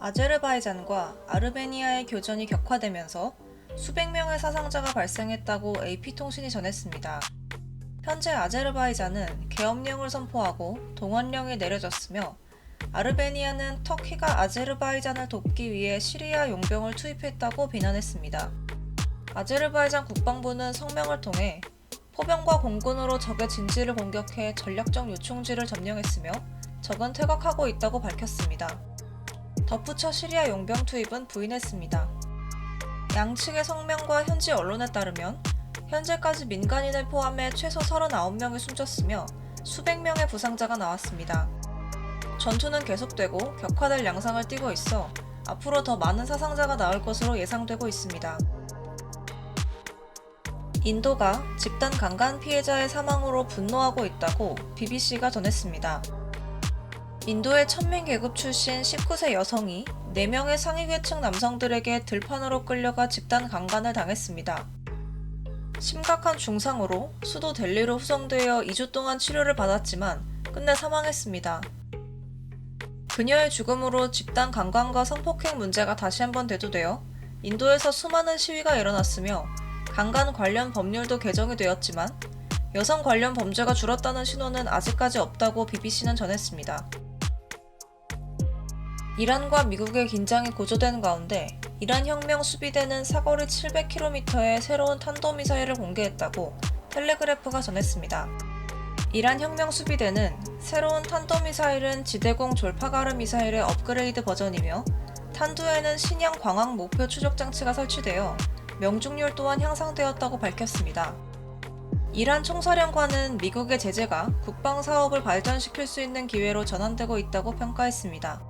아제르바이잔과 아르메니아의 교전이 격화되면서 수백 명의 사상자가 발생했다고 AP통신이 전했습니다. 현재 아제르바이잔은 계엄령을 선포하고 동원령이 내려졌으며 아르메니아는 터키가 아제르바이잔을 돕기 위해 시리아 용병을 투입했다고 비난했습니다. 아제르바이잔 국방부는 성명을 통해 포병과 공군으로 적의 진지를 공격해 전략적 요충지를 점령했으며 적은 퇴각하고 있다고 밝혔습니다. 덧붙여 시리아 용병 투입은 부인했습니다. 양측의 성명과 현지 언론에 따르면 현재까지 민간인을 포함해 최소 39명이 숨졌으며 수백 명의 부상자가 나왔습니다. 전투는 계속되고 격화될 양상을 띠고 있어 앞으로 더 많은 사상자가 나올 것으로 예상되고 있습니다. 인도가 집단 강간 피해자의 사망으로 분노하고 있다고 BBC가 전했습니다. 인도의 천민 계급 출신 19세 여성이 4명의 상위계층 남성들에게 들판으로 끌려가 집단 강간을 당했습니다. 심각한 중상으로 수도 델리로 후송되어 2주 동안 치료를 받았지만 끝내 사망했습니다. 그녀의 죽음으로 집단 강간과 성폭행 문제가 다시 한번 대두되어 인도에서 수많은 시위가 일어났으며 강간 관련 법률도 개정이 되었지만 여성 관련 범죄가 줄었다는 신호는 아직까지 없다고 BBC는 전했습니다. 이란과 미국의 긴장이 고조되는 가운데 이란 혁명 수비대는 사거리 700km의 새로운 탄도미사일을 공개했다고 텔레그래프가 전했습니다. 이란 혁명 수비대는 새로운 탄도미사일은 지대공 졸파가르 미사일의 업그레이드 버전이며 탄두에는 신형 광학 목표 추적 장치가 설치되어 명중률 또한 향상되었다고 밝혔습니다. 이란 총사령관은 미국의 제재가 국방 사업을 발전시킬 수 있는 기회로 전환되고 있다고 평가했습니다.